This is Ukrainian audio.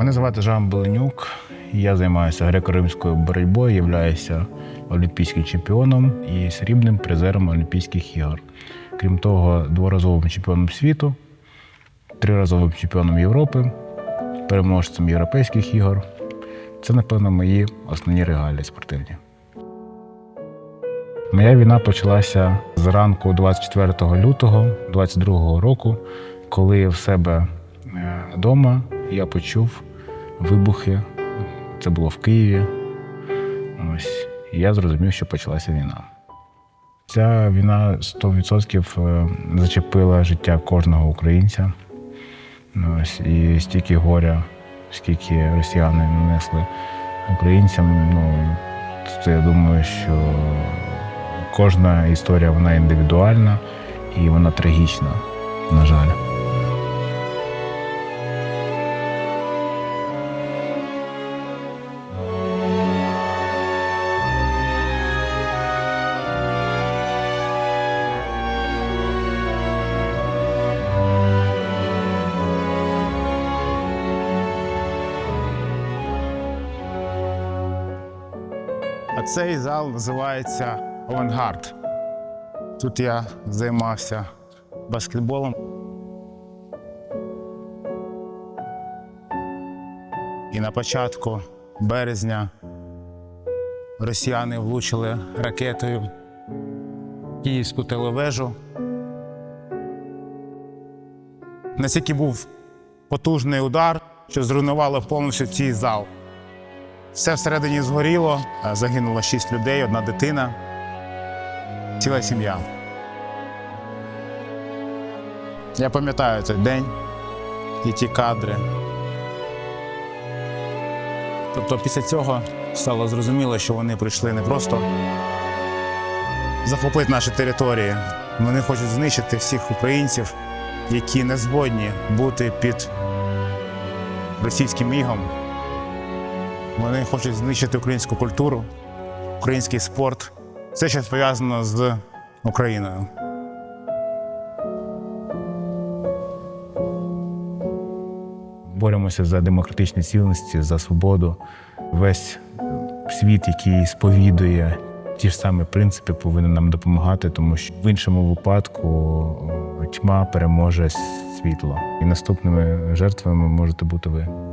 Мене звати Жан Беленюк. Я займаюся греко-римською боротьбою, являюся олімпійським чемпіоном і срібним призером Олімпійських ігор. Крім того, дворазовим чемпіоном світу, триразовим чемпіоном Європи, переможцем європейських ігор. Це, напевно, мої основні регалії спортивні. Моя війна почалася зранку 24 лютого 22 року, коли в себе вдома я почув вибухи. Це було в Києві. Ось. Я зрозумів, що почалася війна. Ця війна 100% е, зачепила життя кожного українця. Ось. І стільки горя, скільки росіяни нанесли українцям. Ну, це я думаю, що кожна історія вона індивідуальна і вона трагічна, на жаль. А цей зал називається Авангард. Тут я займався баскетболом. І на початку березня росіяни влучили ракетою Київську телевежу. Настільки був потужний удар, що зруйнувало повністю цей зал. Все всередині згоріло, загинуло шість людей, одна дитина, ціла сім'я. Я пам'ятаю цей день і ті кадри. Тобто після цього стало зрозуміло, що вони прийшли не просто захопити наші території. Вони хочуть знищити всіх українців, які не згодні бути під російським ігом. Вони хочуть знищити українську культуру, український спорт, все, що пов'язано з Україною. Боремося за демократичні цінності, за свободу. Весь світ, який сповідує ті ж самі принципи, повинен нам допомагати, тому що в іншому випадку тьма переможе світло. І наступними жертвами можете бути ви.